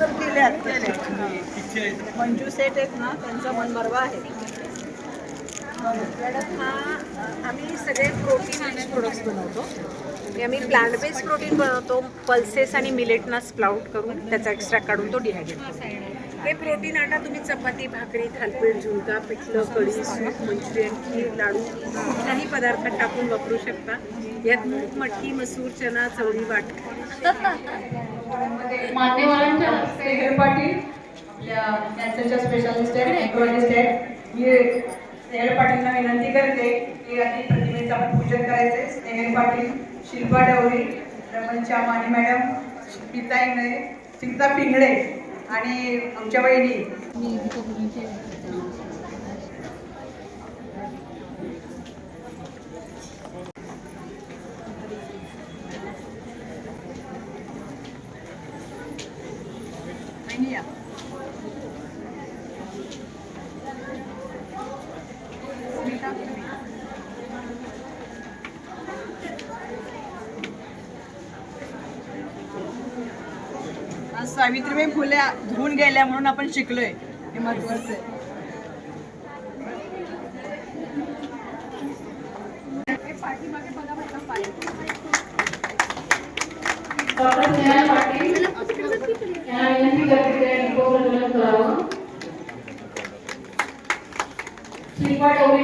तर केल्यात मंजू सेठ आहेत ना त्यांचा मनमरवा आहे. मॅडम हा आम्ही सगळे प्रोटीन म्हणजे आणि प्रोडक्ट्स बनवतो. हे आम्ही प्लांट बेस्ड प्रोटीन बनवतो पल्सेस आणि मिलेटना स्प्लाउट करून त्याचा एक्स्ट्रा काढून तो डिहायड्रेट हे प्रोटीन आटा तुम्ही चपाती भाकरी थालपीठ झुणका पिठलं कढी सूप मंचुरियन खीर लाडू कुठल्याही पदार्थात टाकून वापरू शकता. यात मूग मटकी मसूर चना चवळी वाट. मान्यवरांच्या हस्ते हेर पाटील आपल्या कॅन्सरच्या स्पेशालिस्ट आहेत नेक्रोलॉजिस्ट आहेत. मी स्नेहल पाटीलना विनंती करते की आधी प्रतिमेचं आपण पूजन करायचे स्नेहल पाटील शिल्पा डवरी रमणच्या माने मॅडम स्मिता इंगळे सीता पिंगळे आणि आमच्या वहिनी वहिनी या. स्मिता पिंगळे. आज सावित्रीबाई फुले धुवून म्हणून आपण शिकलोय. हे महत्वाचं आहे.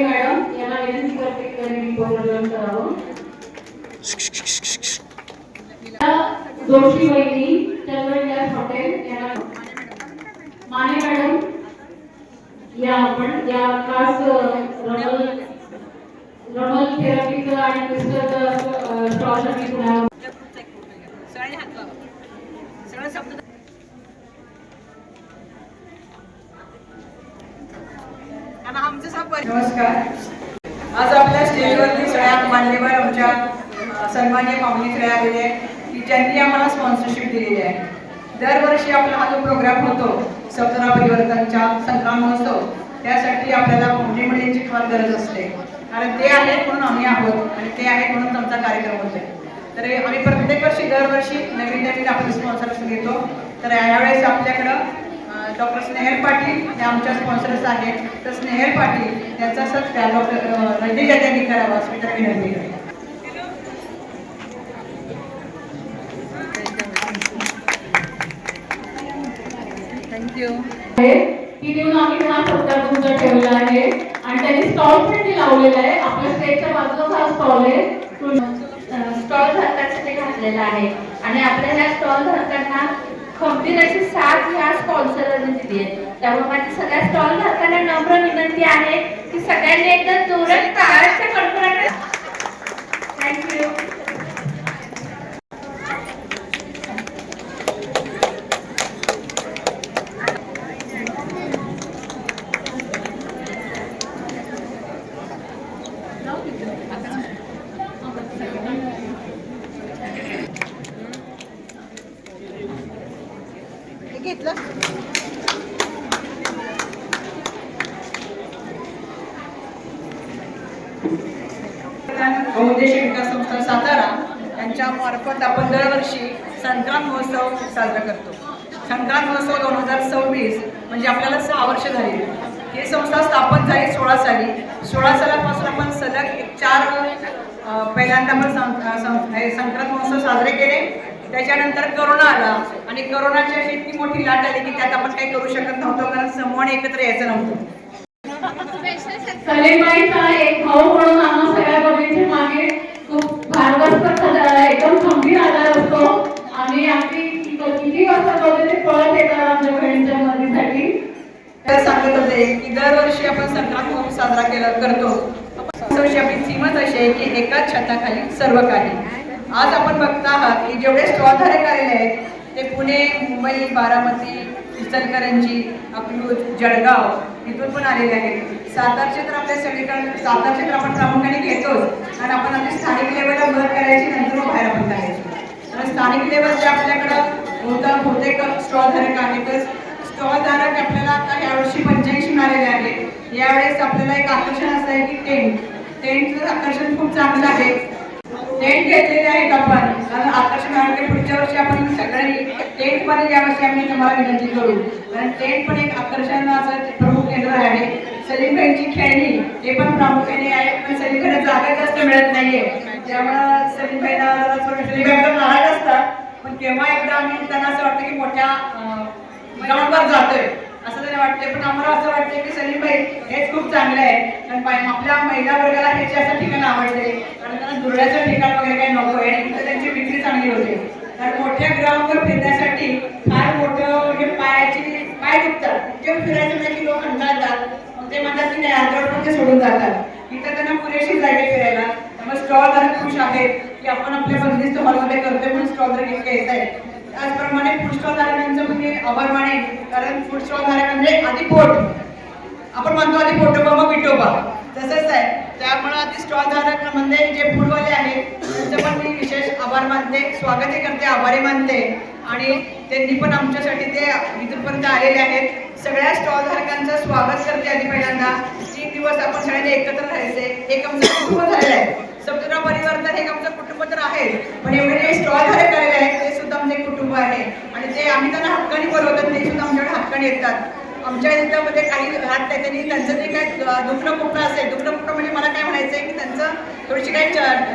मॅडम यांना विनंती करते की करावं. जोशी वहिनी चंद्र हॉटेल माने मॅडम या आपण या खास रमल रमल थेरपीचं आणि क्रिस्टलचं स्टॉलसाठी पुण्यावर सगळं शब्द नमस्कार. आज आपल्या स्टेजवरती सगळ्या मान्यवर आमच्या सन्मान्य पाहुणेकडे आलेले आहे की ज्यांनी आम्हाला स्पॉन्सरशिप दिलेली आहे. दरवर्षी आपला हा जो प्रोग्राम होतो सतरा परिवर्तनच्या संक्रांत महोत्सव त्यासाठी आपल्याला मुली मिळण्याची फार गरज असते. कारण ते आहेत म्हणून आम्ही आहोत आणि ते आहेत म्हणून आमचा कार्यक्रम होतोय. तर आम्ही प्रत्येक वर्षी दरवर्षी नवीन नवीन आपण स्पॉन्सर्स घेतो. तर यावेळेस आपल्याकडं डॉक्टर स्नेहल पाटील हे आमच्या स्पॉन्सर्स आहेत. तर स्नेहल पाटील यांचा सत्कार डॉक्टर रणजित यांनी करावा असं विनंती करते. थँक्यू ती देऊन आम्ही हा सत्कार तुमचा ठेवला आहे. आणि त्यांनी स्टॉल पण लावलेला आहे. आपल्या स्टेजच्या बाजूला हा स्टॉल आहे. स्टॉल धारकांसाठी घातलेला आहे. आणि आपल्या ह्या स्टॉल धारकांना खंबीर अशी साथ ह्या स्पॉन्सरने दिली आहे. त्यामुळे माझी सगळ्या स्टॉल धारकांना नम्र विनंती आहे की सगळ्यांनी एकदा जोरात टाळ्याच्या कडकडाट थँक्यू हे घेतलं बहुउद्देशीय विकास संस्था सातारा यांच्या मार्फत आपण दरवर्षी संक्रांत महोत्सव साजरा करतो संक्रांत महोत्सव दोन हजार सव्वीस म्हणजे आपल्याला सहा वर्ष झाली ही संस्था स्थापन झाली सोळा साली सोळा सालापासून आपण सलग एक चार अ, पहिल्यांदा आपण संक्रांत महोत्सव साजरे केले. त्याच्यानंतर करोना आला आणि करोनाची अशी इतकी मोठी लाट आली की त्यात आपण काही करू शकत नव्हतो कारण समूहाने एकत्र यायचं नव्हतं. सलीमबाईचा एक भाऊ म्हणून आम्हा सगळ्या गोष्टींच्या मागे खूप एकदम खंबीर आधार असतो आणि आम्ही किती ते पळत येतात आमच्या बहिणीच्या मदतीसाठी. तर सांगत होते की दरवर्षी आपण संक्रांत महोत्सव साजरा केला करतो. वर्षी आपली थीमच अशी आहे की एकाच छताखाली सर्व काही. आज आपण बघता आहात की जेवढे स्टॉलधारक आलेले आहेत ते पुणे मुंबई बारामती इचलकरंजी अकलूज जळगाव इथून पण आलेले आहेत. सातारचे तर आपल्या सगळीकडे सातारचे तर आपण प्रामुख्याने घेतोच. आणि आपण आपली स्थानिक लेवलला मदत करायची नंतर मग बाहेर आपण करायची तर स्थानिक लेवलचे आपल्याकडं बहुता बहुतेक स्टॉलधारक आहेत स्टॉल स्टॉलधारक आपल्याला आता यावर्षी पंच्याऐंशी मिळालेले आहे यावेळेस आपल्याला एक आकर्षण असं आहे की टेंट टेंटचं आकर्षण खूप चांगलं आहे. टेंट घेतलेले आहेत आपण? कारण आकर्षण आहे की पुढच्या वर्षी आपण सगळ्यांनी टेंटमध्ये यावर्षी आम्ही तुम्हाला विनंती करू. कारण टेंट पण एक आकर्षणाचं प्रमुख केंद्र आहे. सलीमबाईंची खेळणी हे पण प्रामुख्याने आहे. पण सलीमबाईला जागा जास्त मिळत नाहीये. त्यामुळं सलीमबाईला जरा थोडं सलीमबाई नाराज असतात. पण केव्हा एकदा आम्ही त्यांना असं वाटतं की मोठ्या ग्राउंडवर जातोय. असं त्यांना वाटतंय पण आम्हाला असं वाटतंय की सलीमबाई हेच खूप चांगलं आहे कारण बाई- आपल्या महिला वर्गाला हेच असं ठिकाण आवडते कारण त्यांना दुर्ड्याचं ठिकाण वगैरे काही नको आहे आणि त्यांची विक्री चांगली होते. कारण मोठ्या ग्राउंडवर फिरण्यासाठी फार मोठं म्हणजे पायाची पाय दुखतात. इतके फिरायचं नाही की लोक कंटाळतात मग ते म्हणतात की नाही अर्धवट पण ते सोडून जातात. इथं त्यांना पुरेशी जागे फिरायला. त्यामुळे स्टॉल जरा खुश आहेत की आपण आपल्या बंदिस्त हॉलमध्ये करतोय म्हणून स्टॉल घेतले घ्यायचा आहे त्याचप्रमाणे फूड स्टॉल म्हणजे आभार मानेन कारण फूड स्टॉल म्हणजे आधी पोट. आपण म्हणतो आधी पोटोबा मग विटोबा तसंच आहे. त्यामुळे आधी स्टॉल धारक म्हणजे जे फूडवाले आहेत त्यांचं पण मी विशेष आभार मानते स्वागतही करते आभारी मानते. आणि त्यांनी पण आमच्यासाठी ते इथपर्यंत आलेले आहेत. सगळ्या स्टॉलधारकांचं स्वागत करते आधी पहिल्यांदा. तीन दिवस आपण सगळ्यांनी एकत्र राहायचे. एक आमचं कुटुंब झालेलं आहे. समुद्र परिवर्तन हे आमचं कुटुंब तर आहे पण एवढे जे स्टॉल धारक आलेले आहेत ते आमचं एक कुटुंब आहे. आणि ते आम्ही त्यांना हक्काने बोलवतात ते सुद्धा आमच्याकडे हक्काने येतात. आमच्या याच्यामध्ये काही राहत नाही. त्यांनी त्यांचं जे काय दुखणं कुठलं असेल दुखणं कुठलं म्हणजे मला काय म्हणायचं आहे की त्यांचं थोडीशी काही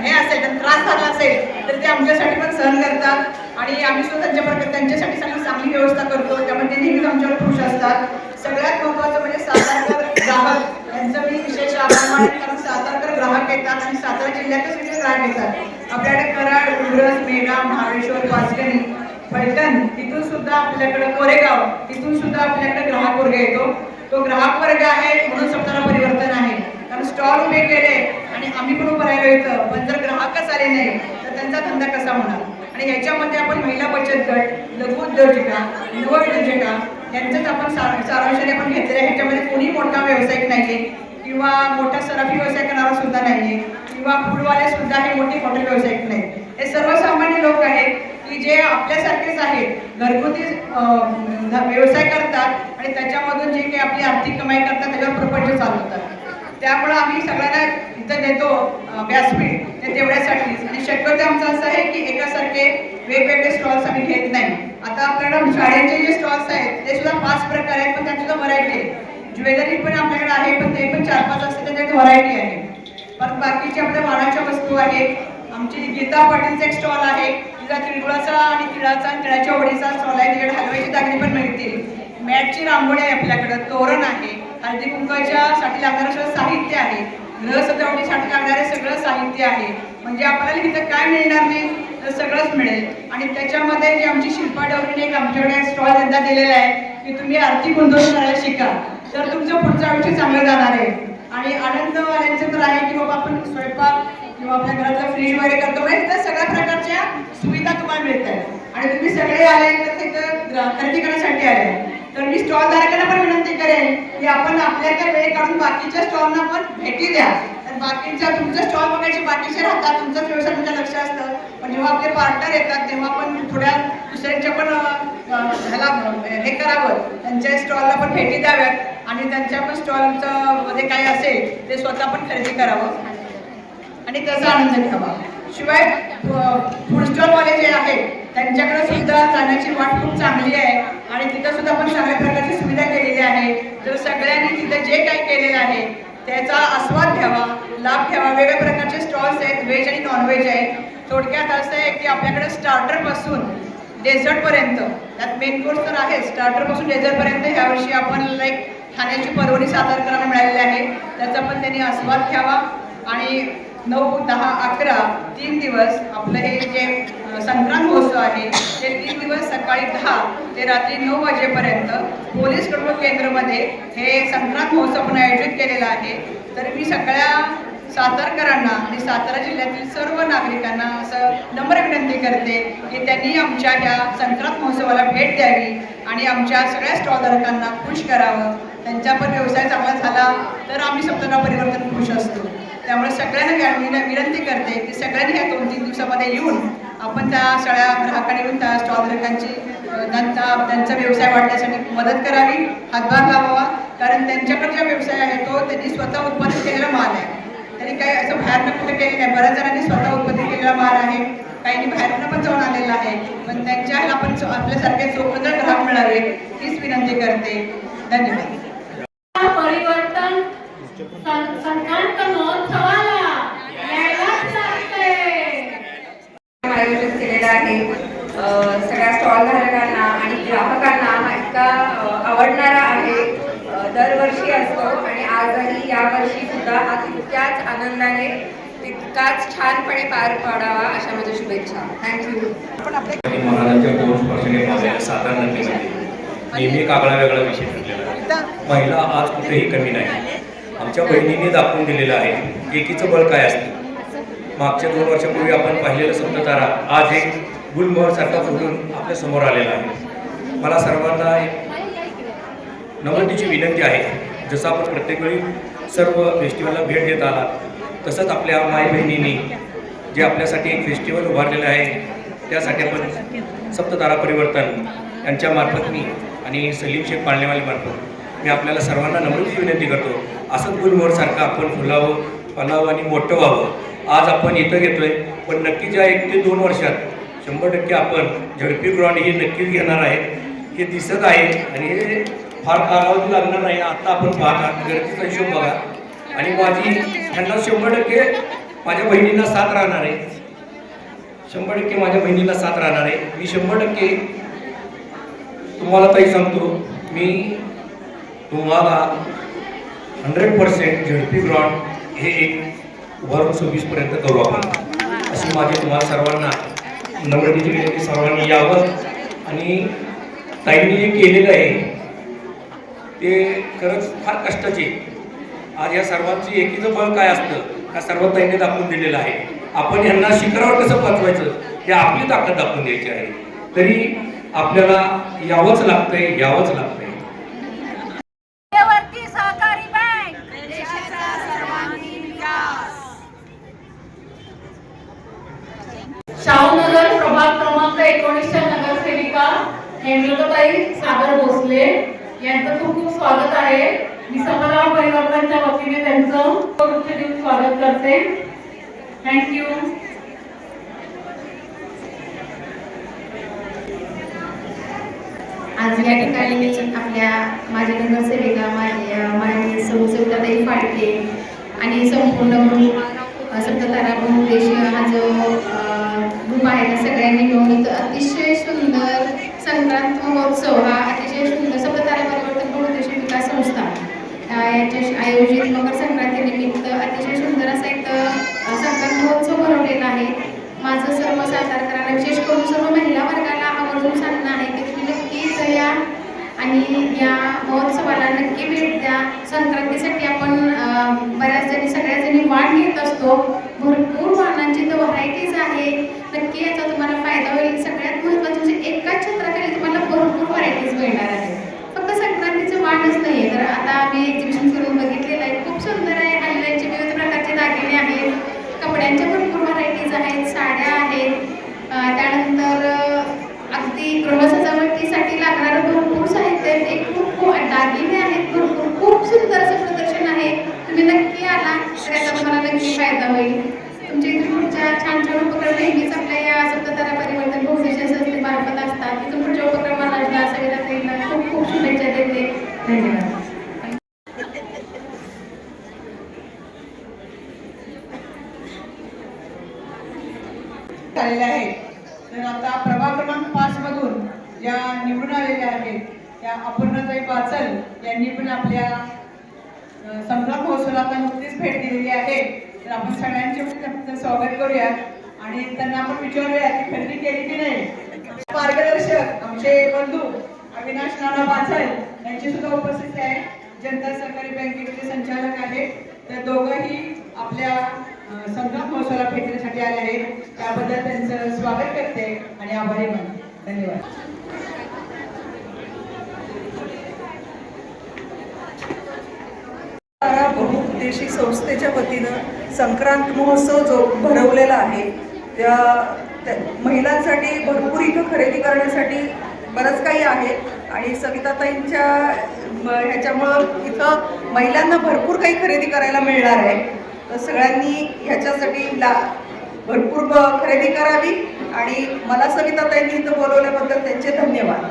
हे असेल त्यांना त्रास झाला असेल तर ते आमच्यासाठी पण सहन करतात. आणि आम्ही सुद्धा त्यांच्याबरोबर त्यांच्यासाठी चांगली चांगली व्यवस्था करतो. त्यामुळे ते नेहमीच आमच्यावर खुश असतात. सगळ्यात महत्त्वाचं म्हणजे सातारकर ग्राहक. यांचं मी विशेष आभार मानेन कारण सातारकर ग्राहक येतात आणि सातारा जिल्ह्यातच विशेष ग्राहक येतात. आपल्याकडे कराड उग्रस मेढा महाबळेश्वर पाचगणी फलटण तिथून सुद्धा आपल्याकडे कोरेगाव तिथून सुद्धा आपल्याकडे ग्राहक वर्ग येतो. तो ग्राहक वर्ग आहे म्हणून स्वतःला परिवर्तन आहे. कारण स्टॉल उभे केले आणि आम्ही पण उभं राहिलो इथं. पण जर ग्राहकच आले नाही तर त्यांचा धंदा कसा होणार? आणि याच्यामध्ये आपण महिला बचत गट लघु उद्योजिका युवा उद्योजिका यांचंच आपण सार- सारांशाने आपण घेतलेलं आहे. ह्याच्यामध्ये कोणी मोठा व्यावसायिक नाहीये किंवा मोठा सराफी व्यवसाय करणारा सुद्धा नाहीये. किंवा फूडवाले सुद्धा हे मोठे मोठे व्यावसायिक नाही हे सर्वसामान्य लोक आहेत की जे आपल्यासारखेच आहेत. घरगुती व्यवसाय करतात आणि त्याच्यामधून जे काही आपली आर्थिक कमाई करतात त्याच्यावर प्रपंच चालवतात. त्यामुळं आम्ही सगळ्यांना इथं देतो व्यासपीठ ते तेवढ्यासाठीच आणि शक्यतो आमचं असं आहे की एकासारखे वेगवेगळे स्टॉल्स आम्ही घेत नाही. आता आपल्याकडे शाळेचे जे स्टॉल्स आहेत ते सुद्धा पाच प्रकार आहेत पण त्यात सुद्धा व्हरायटी आहे ज्वेलरी पण आपल्याकडे आहे पण ते पण चार पाच असते त्याच्यात व्हरायटी आहे. पण बाकीचे आपल्या वाणाच्या वस्तू आहेत. आमची गीता पाटीलचा एक स्टॉल आहे. तिला तिळगुळाचा आणि तिळाचा आणि तिळाच्या वडीचा स्टॉल आहे. तिकडे हलव्याची दागिने पण मिळतील. मॅटची रांगोळी आहे आपल्याकडं. तोरण आहे. हळदी कुंकाच्या साठी लागणारं सगळं साहित्य आहे. ग्रह सजावटीसाठी लागणारे सगळं साहित्य आहे. म्हणजे आपल्याला तिथं काय मिळणार नाही तर सगळंच मिळेल. आणि त्याच्यामध्ये जे आमची शिल्पा डवरीने एक आमच्याकडे स्टॉल यंदा दिलेला आहे की तुम्ही आर्थिक गुंतवणूक करायला शिका. तर तुमचं पुढचं आयुष्य चांगलं जाणार आहे. आणि आनंदवाल्यांचं तर आहे की बाबा आपण स्वयंपाक किंवा आपल्या घरातला फ्रीज वगैरे करतो. म्हणजे त्या सगळ्या प्रकारच्या सुविधा तुम्हाला मिळत आहेत. आणि तुम्ही सगळे आले तर तिथं खरेदी करण्यासाठी आले. तर मी स्टॉल धारकांना पण विनंती करेन की आपण आपल्याकडे वेळ काढून बाकीच्या स्टॉलना पण भेटी द्या. तर बाकीच्या तुमचं स्टॉल बघायचे बाकीचे राहतात तुमचं व्यवसाय तुमच्या लक्ष असतं. पण जेव्हा आपले पार्टनर येतात तेव्हा पण थोड्या दुसऱ्यांच्या पण ह्याला हे करावं. त्यांच्या स्टॉलला पण भेटी द्याव्यात. आणि त्यांच्या पण स्टॉलचं मध्ये काय असेल ते स्वतः पण खरेदी करावं. आणि त्याचा आनंद घ्यावा. शिवाय फूड स्टॉलवाले जे आहेत त्यांच्याकडे सुद्धा जाण्याची वाट खूप चांगली आहे. आणि तिथं सुद्धा आपण चांगल्या प्रकारची सुविधा केलेली आहे. तर सगळ्यांनी तिथं जे काही केलेलं आहे त्याचा आस्वाद घ्यावा लाभ घ्यावा. वेगळ्या प्रकारचे स्टॉल्स आहेत व्हेज आणि नॉनव्हेज आहे थोडक्यात असं आहे की आपल्याकडे स्टार्टरपासून डेझर्टपर्यंत त्यात मेन कोर्स तर आहे स्टार्टरपासून डेझर्टपर्यंत ह्यावर्षी आपण लाईक खाण्याची परवणी करायला मिळालेली आहे. त्याचा पण त्यांनी आस्वाद घ्यावा. आणि नऊ दहा अकरा तीन दिवस आपलं हे जे संक्रांत महोत्सव आहे ते तीन दिवस सकाळी दहा ते रात्री नऊ वाजेपर्यंत पोलीस प्रमुख केंद्रामध्ये हे संक्रांत महोत्सव पण आयोजित केलेला आहे. तर मी सगळ्या सातारकरांना आणि सातारा जिल्ह्यातील सर्व नागरिकांना असं नम्र विनंती करते की त्यांनी आमच्या या संक्रांत महोत्सवाला भेट द्यावी आणि आमच्या सगळ्या स्टॉलधारकांना खुश करावं. त्यांचा पण व्यवसाय चांगला झाला तर आम्ही सप्तना परिवर्तन खुश असतो त्यामुळे सगळ्यांना विनंती करते की सगळ्यांनी ह्या दोन तीन दिवसामध्ये येऊन आपण त्या सगळ्या ग्राहकांनी येऊन त्या स्टॉलधारकांची त्यांचा त्यांचा व्यवसाय वाढण्यासाठी मदत करावी हातभार लावावा. कारण त्यांच्याकडे जो व्यवसाय आहे तो त्यांनी स्वतः उत्पादन केलेला माल आहे. त्यांनी काही असं बाहेरनं कुठे केलं नाही. बऱ्याच जणांनी स्वतः उत्पादित केलेला माल आहे. काहींनी बाहेरनं पण जाऊन आलेला आहे. पण त्यांच्या ह्याला आपण आपल्यासारखे चोखंदळ ग्राहक मिळावे. हीच विनंती करते. धन्यवाद. परिवर्तन संक्रांत महोत्सवाला. आयोजित केलेलं आहे. सगळ्या स्टॉल धारकांना आणि ग्राहकांना हा इतका आवडणारा आहे. दरवर्षी असतो आणि आजही यावर्षी सुद्धा हा तितक्याच आनंदाने तितकाच छानपणे पार पाडावा अशा माझ्या शुभेच्छा. थँक्यू महाराजांच्या दोन स्पर्शने नेहमी आगळा वेगळा विषय ठरलेला आहे. महिला आज कुठेही कमी नाही. आमच्या बहिणीने दाखवून दिलेलं आहे एकीचं बळ काय असतं? मागच्या दोन वर्षापूर्वी आपण पाहिलेलं सप्ततारा आज एक गुलमोहरसारखा फुटून आपल्यासमोर आलेला आहे. मला सर्वांना एक नम्रतेची विनंती आहे जसं आपण प्रत्येक वेळी सर्व फेस्टिवलला भेट देत आला तसंच आपल्या माई बहिणींनी जे आपल्यासाठी एक फेस्टिवल उभारलेलं आहे त्यासाठी आपण सप्ततारा परिवर्तन यांच्यामार्फत मी आणि सलीम शेख पाळणेवाली मार्फत मी आपल्याला सर्वांना नम्रतेची विनंती करतो. असंच गुलमोहरसारखं आपण फुलावं फलावं आणि मोठं व्हावं आज आपण इथं घेतोय. पण नक्कीच या एक ते दोन वर्षात शंभर टक्के आपण झडपी ग्राउंड हे नक्कीच घेणार आहे हे दिसत आहे आणि हे फार कालावधी लागणार नाही. आता आपण पाहता गरजेचा हिशोब बघा. आणि माझी त्यांना शंभर टक्के माझ्या बहिणींना साथ राहणार आहे. शंभर टक्के माझ्या बहिणीला साथ राहणार आहे. मी शंभर टक्के तुम्हाला ताई सांगतो मी तुम्हाला हंड्रेड पर्सेंट झडपी ग्राउंड हे एक उभारून सव्वीसपर्यंत करू आपण. अशी माझी तुम्हाला सर्वांना नम्रतेची विनंती सर्वांनी यावं. आणि ताईंनी जे केलेलं आहे. ते खरंच फार कष्टाचे आज या सर्वांची एकीचं बळ काय असतं? हा सर्व त्यांनी दाखवून दिलेलं आहे. आपण यांना शिखरावर कसं पाचवायचं हे आपली ताकद दाखवून द्यायची आहे. तरी आपल्याला यावंच लागतंय यावंच लागतंय. यांचं खूप खूप स्वागत आहे. मी समराव परिवर्तनच्या वतीने त्यांचं वृक्ष देऊन स्वागत करते. थँक्यू आज या ठिकाणी मी आपल्या माझ्या नगरसेविका माझ्या माननीय सौ सविताताई फाटके आणि संपूर्ण ग्रुप अ, सप्ततारा बहुउद्देश हा जो ग्रुप आहे त्या सगळ्यांनी मिळून अतिशय सुंदर संक्रांत महोत्सव हा अतिशय सुंदर सप्ततारा परिवर्तन बहुउद्देश विकास संस्था अ, याच्या आयोजित मकर संक्रांतीनिमित्त अतिशय सुंदर असा एक संक्रांत महोत्सव भरवलेला आहे. माझं सर्व सातारकरांना विशेष करून सर्व महिला वर्गाला आवर्जून सांगणं आहे की तुम्ही नक्कीच या आणि या महोत्सवाला नक्की भेट द्या. संक्रांतीसाठी आपण बऱ्याच जणी सगळ्या जणी वाट घेत असतो. भरपूर वाहनांची तर व्हरायटीज आहे. नक्की याचा तुम्हाला फायदा होईल. सगळ्यात महत्त्वाचं म्हणजे एकाच छत्राखाली तुम्हाला भरपूर व्हरायटीज मिळणार आहे संक्रांतीचं वाणच नाही आहे तर आता आम्ही एक्झिबिशन करून बघितलेलं आहे. खूप सुंदर आहे. हल्ल्याचे विविध प्रकारचे दागिने आहेत. कपड्यांच्या भरपूर व्हरायटीज आहेत. साड्या आहेत. त्यानंतर अगदी गृहसजावटीसाठी लागणारं भरपूर साहित्य आहे खूप खूप दागिने आहेत. भरपूर खूप सुंदर असं प्रदर्शन आहे. तुम्ही नक्की आला. त्याचा तुम्हाला नक्की फायदा होईल. तुमच्या इथे पुढच्या छान छान उपक्रम नेहमीच आपल्या या सप्ततारा परिवर्तन बहुउद्देशीय संस्थेमार्फत असतात धन्यवाद झालेले आहेत तर आता प्रभाग क्रमांक पाच मधून ज्या निवडून आलेल्या आहेत त्या अपर्णाताई पाचल यांनी पण आपल्या अ, संभ्रम महोत्सवाला आता नुकतीच भेट दिलेली आहे तर आपण सगळ्यांचे पण त्यांचं स्वागत करूया आणि त्यांना आपण विचारूया की खरेदी केली की नाही मार्गदर्शक आमचे बंधू अविनाश नाना पाचल यांची सुद्धा उपस्थिती आहे जनता सहकारी बँकेचे संचालक आहेत तर दोघंही आपल्या संगम महोत्सवाला भेटण्यासाठी आले आहेत. त्याबद्दल त्यांचं स्वागत करते आणि आभारी मानते धन्यवाद. बहुउद्देशी संस्थेच्या वतीनं संक्रांत महोत्सव जो भरवलेला आहे त्या महिलांसाठी भरपूर इथं खरेदी करण्यासाठी बरंच काही आहे. आणि सविताताईंच्या ह्याच्यामुळं इथं महिलांना भरपूर काही खरेदी करायला मिळणार आहे तर सगळ्यांनी ह्याच्यासाठी ला भरपूर खरेदी करावी आणि मला सविता ताईंनी इथं बोलवल्याबद्दल त्यांचे धन्यवाद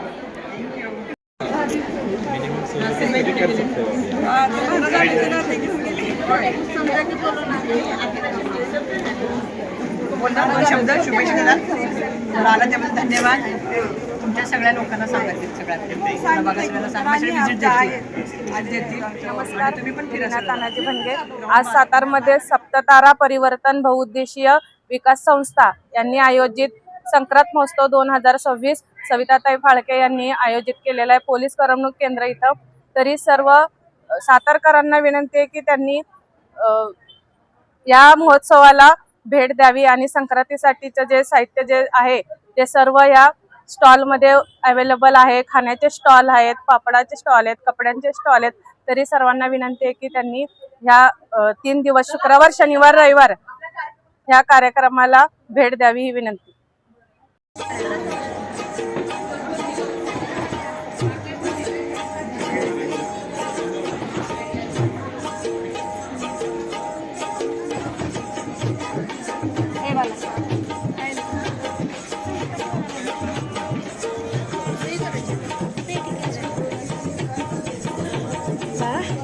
बोलणार शब्द शुभेच्छा आला त्याबद्दल धन्यवाद तुमच्या सगळ्या लोकांना सांगायचे सगळ्या देतील आज तुम्ही पण. तानाजी सातारमध्ये सप्ततारा परिवर्तन बहुउद्देशीय विकास संस्था यांनी आयोजित संक्रांत महोत्सव दोन हजार सव्वीस सविताताई फाळके यांनी आयोजित केलेला आहे. पोलीस करमणूक केंद्र इथं. तरी सर्व सातारकरांना विनंती आहे की त्यांनी अ, या महोत्सवाला भेट द्यावी आणि संक्रांतीसाठीचं जे साहित्य जे आहे ते सर्व या स्टॉलमध्ये अवेलेबल आहे खाण्याचे स्टॉल आहेत पापडाचे स्टॉल आहेत कपड्यांचे स्टॉल आहेत. तरी सर्वांना विनंती आहे की त्यांनी ह्या तीन दिवस शुक्रवार शनिवार रविवार ह्या कार्यक्रमाला भेट द्यावी ही विनंती. Pak.